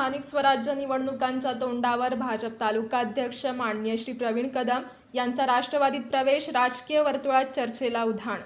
स्थानिक स्वराज्य निवडणुकांच्या तोंडावर भाजप तालुकाध्यक्ष माननीय श्री प्रवीण कदम यांचा राष्ट्रवादीत प्रवेश राजकीय वर्तुळात चर्चेला उधाण.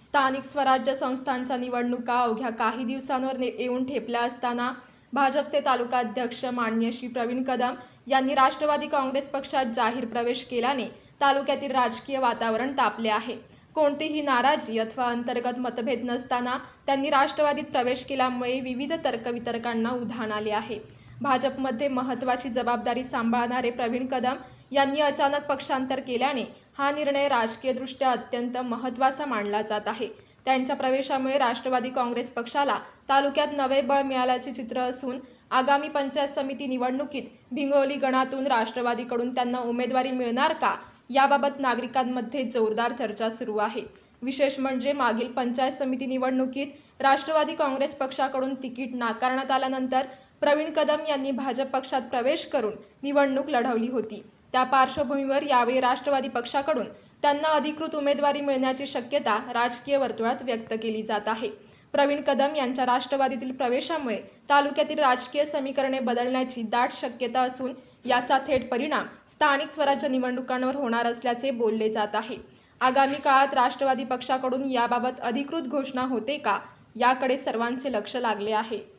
स्थानिक स्वराज्य संस्थांच्या निवडणुका अवघ्या काही दिवसांवर ने- येऊन ठेपल्या असताना भाजपचे तालुकाध्यक्ष माननीय श्री प्रवीण कदम यांनी राष्ट्रवादी काँग्रेस पक्षात जाहीर प्रवेश केल्याने तालुक्यातील राजकीय वातावरण तापले आहे. कोणतीही नाराजी अथवा अंतर्गत मतभेद नसताना त्यांनी राष्ट्रवादीत प्रवेश केल्यामुळे विविध तर्कवितर्कांना उधाण आले आहे. भाजपमध्ये महत्त्वाची जबाबदारी सांभाळणारे प्रवीण कदम यांनी अचानक पक्षांतर केल्याने हा निर्णय राजकीयदृष्ट्या अत्यंत महत्त्वाचा मानला जात आहे. त्यांच्या प्रवेशामुळे राष्ट्रवादी काँग्रेस पक्षाला तालुक्यात नवे बळ मिळाल्याचे चित्र असून आगामी पंचायत समिती निवडणुकीत भिंगोली गणातून राष्ट्रवादीकडून त्यांना उमेदवारी मिळणार का याबाबत नागरिकांमध्ये जोरदार चर्चा सुरू आहे. विशेष म्हणजे मागील पंचायत समिती निवडणुकीत राष्ट्रवादी काँग्रेस पक्षाकडून तिकीट नाकारण्यात आल्यानंतर प्रवीण कदम यांनी भाजप पक्षात प्रवेश करून निवडणूक लढवली होती. त्या पार्श्वभूमीवर यावेळी राष्ट्रवादी पक्षाकडून त्यांना अधिकृत उमेदवारी मिळण्याची शक्यता राजकीय वर्तुळात व्यक्त केली जात आहे. प्रवीण कदम यांच्या राष्ट्रवादीतील प्रवेशामुळे तालुक्यातील राजकीय समीकरणे बदलण्याची दाट शक्यता असून याचा थेट परिणाम स्थानिक स्वराज्य निवडणुकांवर होणार असल्याचे बोलले जात आहे. आगामी काळात राष्ट्रवादी पक्षाकडून याबाबत अधिकृत घोषणा होते का? याकडे सर्वांचे लक्ष लागले आहे.